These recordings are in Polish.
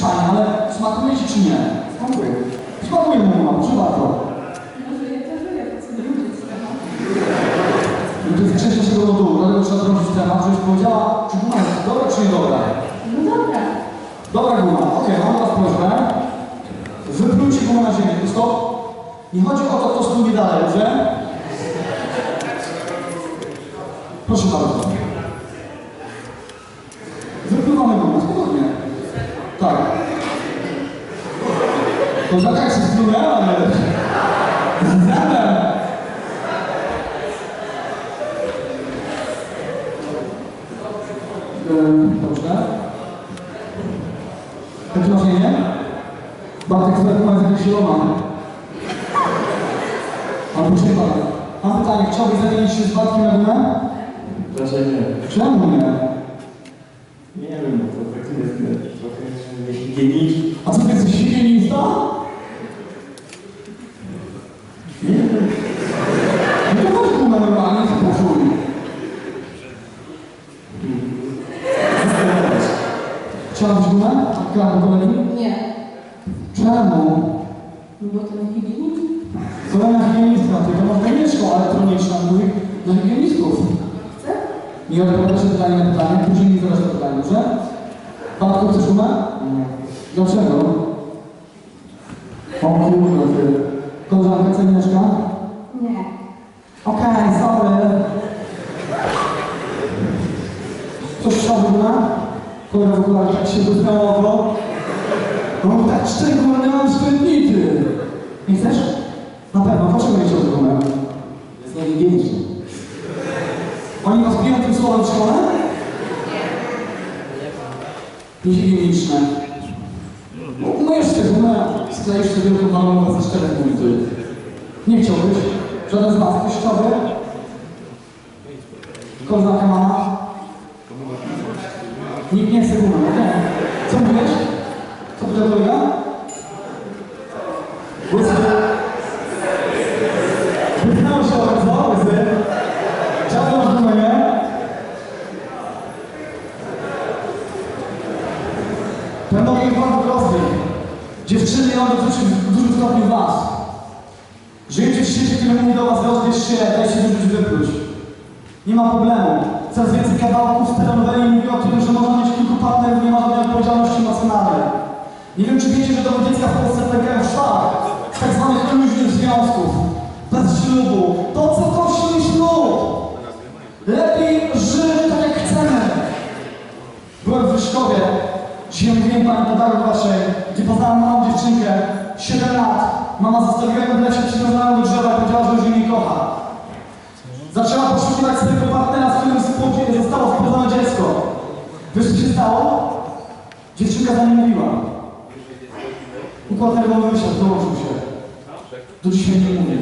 fajnie, ale smakuje ci czy nie? Smakuje. Smakuje mu, mam, mówić tego? I to jest wcześniej się do lodu, dlatego trzeba zrobić temat, żebyś powiedziała, czy guma jest dobra, czy niedobra. No dobra. Dobra guma, okej, mam teraz prośbę. Wyplujcie gumę na ziemię, stop. Nie chodzi o to, kto spłynie dalej, dobrze? Proszę bardzo. Wypływamy gumę, spokojnie. Tak. To tak się spluje, ale... Zamiar. Ehm, Dobrze. Imię? Bartek Zwerku jest jakaś zielona. Albo czy pana? Mam pytanie, chciałbyś zamienić się z Bartkiem na gumę? Raczej nie. Czemu nie? Nie wiem, to tak jest trochę niehigieniczne. A co ty jesteś higienista? Nie wiem. No to weź gumę normalnie, spokój. Chciałabyś gumę? Chciałam do kolegi? Nie. Czemu? No bo to nie higieniczne. Kolejna mieć szkoła elektroniczna, mówi do higienistów. Chcę? Nie odpowiadasz na pytanie na pytanie, później mi zadasz pytanie, dobrze? Bartku, chcesz gumę? Nie. Dlaczego? O kurde, ty. Koleżanka, cenieczka? Nie. Okej, sorry. Coś gumę? Kolega w ogóle tak się dotknęło oko. No tak szczególnie mam szkodnity. Nie chcesz? Na pewno, dlaczego nie chciał gumę? Jest najhigieniczny. Oni was biją tym słowem w szkole? Niehigieniczne. No, Umyjesz tę gumę, skleisz sobie balonową ze czterech minut. Nie chciałbyś? Żaden z ktoś chciałby? Koleżanka mama? Nikt nie chce gumy, okej. Co mówisz? Co to kolega? Łysy. Wypchnął się od co, łysy? Czemu masz gumę, nie? Panowie bardzo prosty. Dziewczyny ja dotyczy w dużym stopniu was. Żyjecie w świecie, który mówi do was, rozbierz się, daj się wyrzucić, wypluć. Nie ma problemu. Coraz więcej kawałków z telenoweli mówi o tym, że można mieć kilku partnerów, nie ma żadnej odpowiedzialności emocjonalnej. Nie wiem, czy wiecie, że to dziecka w Polsce pękają w szwach z tak zwanych luźnych związków, bez ślubu. Po co i ślub? Lepiej żyć tak, jak chcemy. Byłem w Wyszkowie, dzisiaj mówiłem pani podarek waszej, gdzie poznałem małą dziewczynkę, 7 lat. Mama zostawiła ją w lesie, przywiązała do drzewa i powiedziała, że już jej nie kocha. Zaczęła poszukiwać swojego partnera, z którym spło- zostało spłodzone dziecko. Wiesz, co się stało? Dziewczynka za nim mówiła. Układ nerwowy wysiadł, dołączył się. Do dzisiaj nie mówię.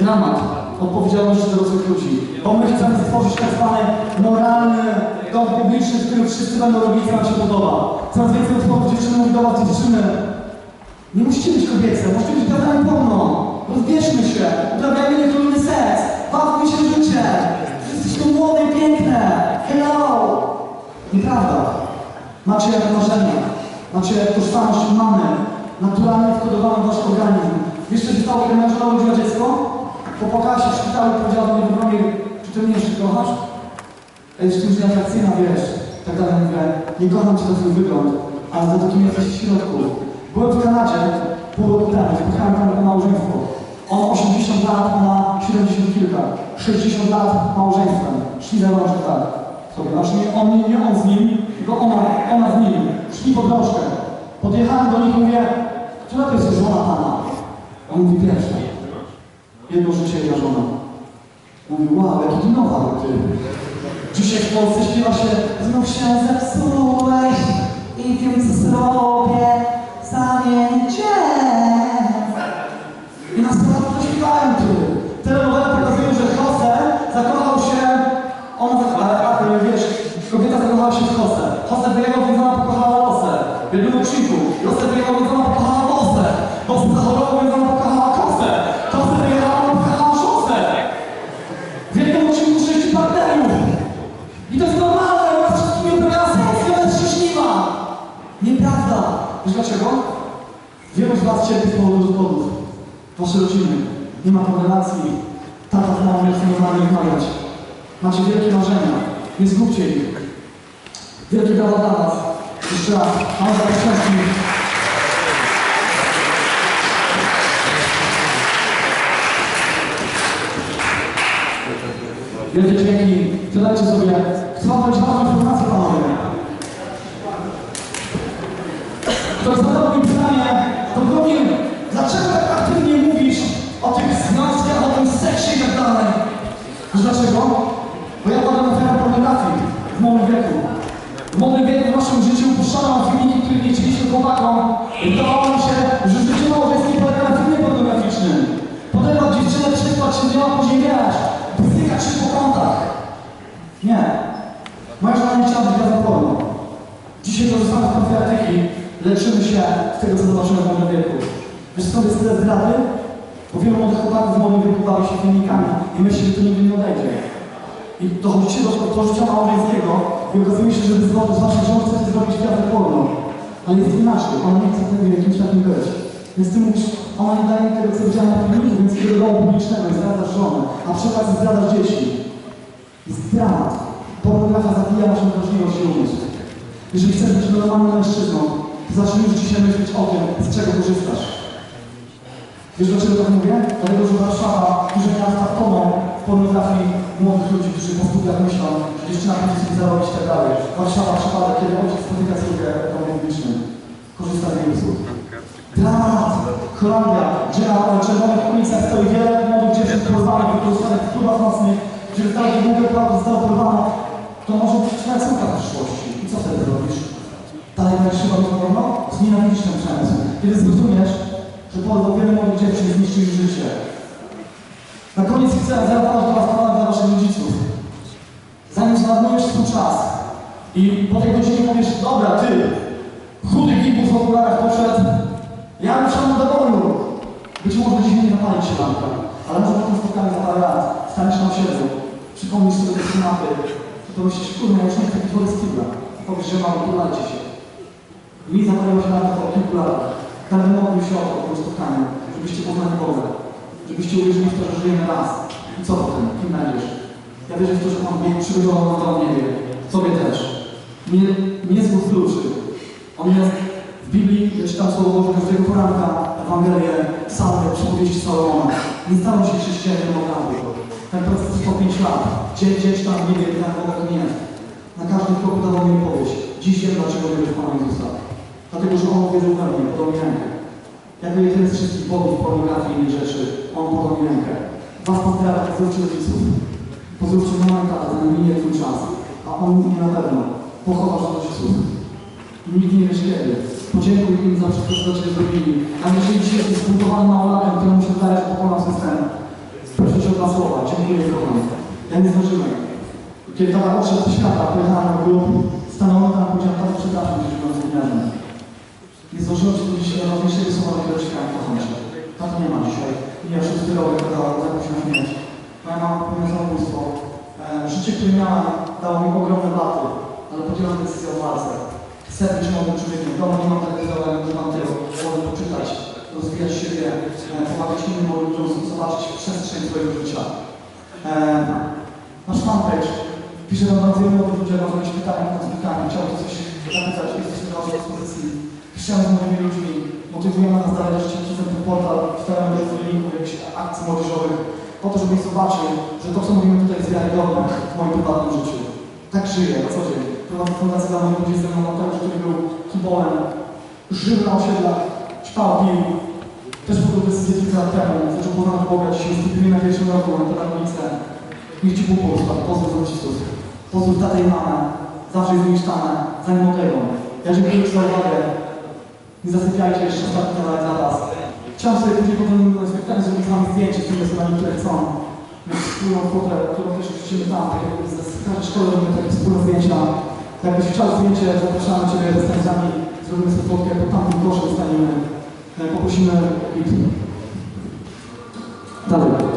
Dramat odpowiedzialności dorosłych ludzi. Bo my chcemy stworzyć tak zwany moralny dom publiczny, w którym wszyscy będą robić, co nam się podoba. Coraz więcej utworów dziewczyny mówi do was, dziewczyny. Nie musicie być kobiece, możecie być gadami porno. Rozbierzmy się, uprawiajmy niechlubny seks, bawmy się życie. Jesteście młode i piękne. Hello! Nieprawda. Macie marzenia, macie tożsamość mamy, naturalnie wkodowaną w wasz organizm. Wiesz, co się stało, kiedy męża urodziła dziecko? Popłakała się w szpitalu i powiedziała do mnie, Czy mnie jeszcze kochasz? A jest czymś nieatrakcyjna, wiesz. Tak dalej mówię, nie kocham cię za twój wygląd, ale za to, kim jesteś w środku. Byłem w Kanadzie pół roku temu, spotkałem tam małżeństwo. On 80 lat, ona 70 kilka. 60 lat małżeństwem. Szli za rączkę tak. Sobie, znaczy nie on, nie on z nim, tylko ona, ona z nim. Szli pod rączkę. Podjechałem do nich i mówię, która to jest żona pana? On mówi pierwsza. Jedno życie, jedna żona. Mówi, wow, jaki dinozaur ty. Dzisiaj w Polsce śpiewa się Znów się zepsułeś i wiem co zrobię Wielu z powodu rozwodów. Wasze rodziny. Nie ma korelacji. Tata z mamą nie chcą normalnie rozmawiać. Macie wielkie marzenia. Nie zgubcie ich. Wielkie brawa dla Was. Jeszcze raz. Mam za wszystkich. Wielkie dzięki. Zadajcie sobie. Dać ważną informację, panowie. Ktoś zadał mi pytanie, to powiem, zdrady? Bo wielu młodych chłopaków w moim wieku bawi się filmikami i myśli, że to nigdy nie odejdzie. I dochodzicie do, do życia małżeńskiego i okazuje się, że wy z waszej żony chcecie zrobić gwiazdę porno. Ale jest inaczej, ona nie chce wtedy jakimś takim być. Więc ty mówisz, ona nie daje tego, co widziała na filmiku, więc idę do domu publicznego zdradzasz żonę, a przy okazji zdradzasz dzieci. Dramat. Pornografia zabija naszą wrażliwość i umysł. Jeżeli chcesz być normalnym mężczyzną, to zacznij już dzisiaj myśleć o tym, z czego korzystasz. Wiesz dlaczego tak mówię? Dlatego, że Warszawa, duże miasta toną w pornografii młodych ludzi, którzy po studiach myślą, że dziewczyna będzie sobie zarobić i tak dalej. Warszawa przypadek, kiedy ojciec spotyka córkę w domu publicznym. Korzysta z jej usług. Dramat! Holandia, gdzie na czerwonych ulicach stoi wiele młodych dziewczyn porwanych, wykorzystanych w klubach nocnych, gdzie wystarczy długie prawo zostało porwane, to może być twoja córka w przyszłości. I co wtedy robisz? Dalej będziesz się bawić porno? Znienawidzisz ten przemysł. Kiedy zrozumiesz, że porno wiele młodych dziewczyn zniszczy ich życie. Na koniec chcę zaapelować do Was panowie dla Waszych rodziców. Zanim zmarnujesz swój czas i po tej godzinie powiesz, dobra, Ty, chudy gibus w okularach poszedł, ja ruszam do boju. Być może dzisiaj nie zapali się lampka, ale może potem spotkamy za parę lat, staniesz na osiedlu, przypomnisz sobie te schematy, to myślisz, kurwa, ja już nie taki wobec kibla. Powiesz, że mam, podlajcie się. Mi zapaliło się lampka po kilku latach. Każdy modlił się o to, po tym spotkaniu, żebyście poznali Boga, żebyście uwierzyli w to, że żyjemy raz. I co potem? Kim będziesz? Ja wierzę w to, że Pan Bóg przygotował na to niebie. Tobie też. Nie, nie zgód kluczy. On jest w Biblii, ja czytam słowo Boże każdego poranka, Ewangelię, psalmy, przypowieści Salomona. Nie staną się chrześcijaniem od razu. Ten proces trwał 5 lat. Gdzie, gdzieś tam nie wiem, jak Boga nie jest. Na każdym kroku dawał mi odpowiedź. Dziś wiem, dlaczego w Pana Jezusa. Dlatego, że On wierzył we mnie, podał mi rękę. Jako jeden z wszystkich bogów pornografii i innych rzeczy, On podał mi rękę. Was pozdrawiam, pozdrówcie rodziców. Pozdrówcie mamę i tatę, ten minie twój czas. A On mnie na pewno pochowasz rodziców. Nikt nie wiesz kiedy. Podziękuj im za wszystko, co Ciebie zrobili. A jeżeli dzisiaj jesteś zbuntowany małolatem, któremu się wydaje, że pokonał system, proszę Cię o dwa słowa. Dziękuję i kocham. Ja nie zdążyłem. Kiedy tata odszedł do świata, pojechałem na klub, stanąłem tam, powiedziałem, tato, przepraszam, że zgubiony. Nie zdążyłem się do dzisiaj najważniejszego słowa do Kiereczka, kocham Cię. Tato nie ma dzisiaj. I ja szósty rok, kada zakusił na śmierć. Moja mama popełniła zabójstwo. E, życie, które miałem, dało mi ogromne laty, ale podjąłem decyzję o walce. Chcę być młodym człowiekiem. W domu nie mam telewizora, nie mam tego. Wolę poczytać, rozwijać siebie, e, pomagać innym ludziom, zobaczyć przestrzeń swojego życia. E, nasz fanpage. Piszę do bardzo wielu młodych ludzi, jak jakieś pytania na spotkaniu. Chciałbym coś zapytać, jesteśmy do dyspozycji. Piszemy z młodymi ludźmi, motywujemy nas dalej życie przez ten portal, wstawiamy do linków, jakichś akcji młodzieżowych, po to, żebyś zobaczył, że to, co mówimy tutaj jest wiarygodne w moim prywatnym życiu. Tak żyję na co dzień. Prowadzę fundację dla moich ludzi z Mateusz, który był kibolem, żył na osiedlach, ćpał, pił. Też podjął decyzję kilka lat temu, zaczął poznać Boga, dzisiaj studiuje na pierwszym roku na pedagogicę. Niech Ci Bóg błogosławi, pozdrów rodziców, pozdrów tatę i mamę, zawsze jest umieszczane, zanim odejdą. Ja dziękuję Ci za uwagę. Nie zasypiajcie jeszcze ostatni kawałek dla Was. Chciałem sobie później potem na spotkaniu zrobić z Wami zdjęcie z tymi osobami, które chcą mieć wspólną fotę, którą też wrzucimy tam, tak jakby z każdej szkoły robimy takie wspólne zdjęcia. Jakbyś chciał zdjęcie, zapraszamy Ciebie ze stańcami, zrobimy sobie fotkę, pod tamtym koszem staniemy, E, poprosimy i dalej.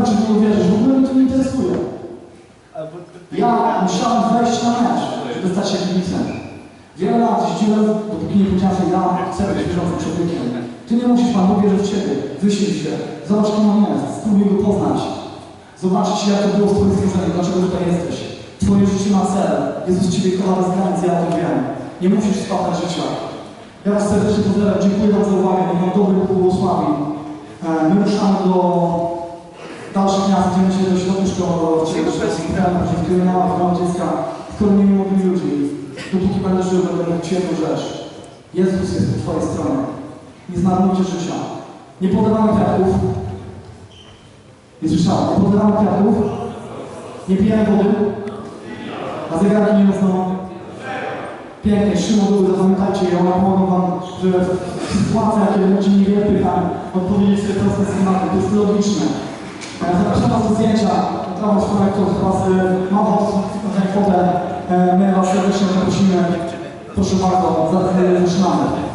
to, czy nie uwierzysz, w ogóle mnie to nie interesuje. Ja musiałem wejść na mecz, żeby stać się kibicem. Wiele lat jeździłem, dopóki nie powiedziałem sobie, ja chcę być wierzącym człowiekiem. Ty nie musisz, Pan powierzy w Ciebie. Wysiedl się, zobacz kim on jest, spróbuj go poznać. Zobaczyć, jak to było w Twoim stworzeniu, dlaczego tutaj jesteś. Twoje życie ma cel. Jezus Ciebie kocha bez granic, ja to wiem. Nie musisz spadać życia. Ja Was serdecznie pozdrawiam, dziękuję Wam za uwagę, niech Wam dobry błogosławi. E, my ruszamy do dalszych miast, gdzie my się do środowiska wtedy mama prawa dziecka, skoro nie mówili ludzi. Dopóki będę żył, będę mówić jedną rzecz. Jezus jest po Twojej stronie. Nie zmarnujcie życia. Nie podawamy kwiatów. Nie słyszałem. Nie podawamy kwiatów. Nie pijemy wody. A zegarki nie rosną. Pięknie, Szymon był, zapamiętajcie ją, ja pomogą wam, że sytuacja, kiedy ludzie nie wie pytań, odpowiedzieć sobie proste schematy, to jest logiczne. E, zapraszam do zdjęcia. Dla Was projektu pracy Machos, na kwotę. My Was serdecznie prosimy. Proszę bardzo, zaczynamy.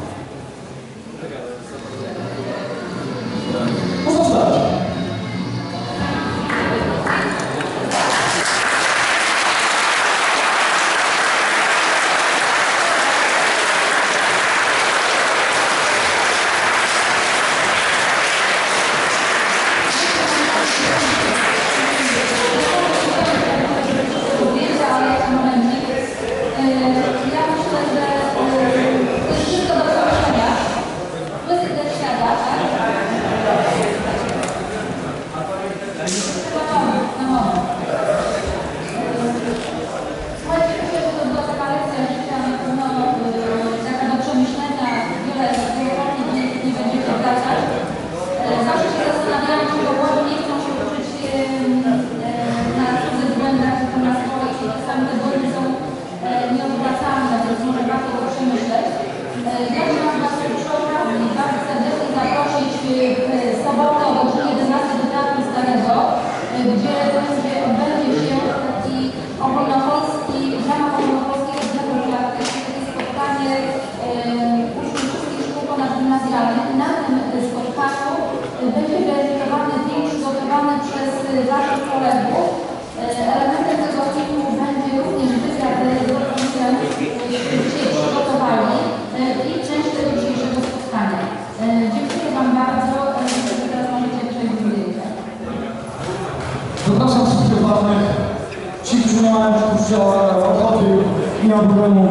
Zapraszam wszystkich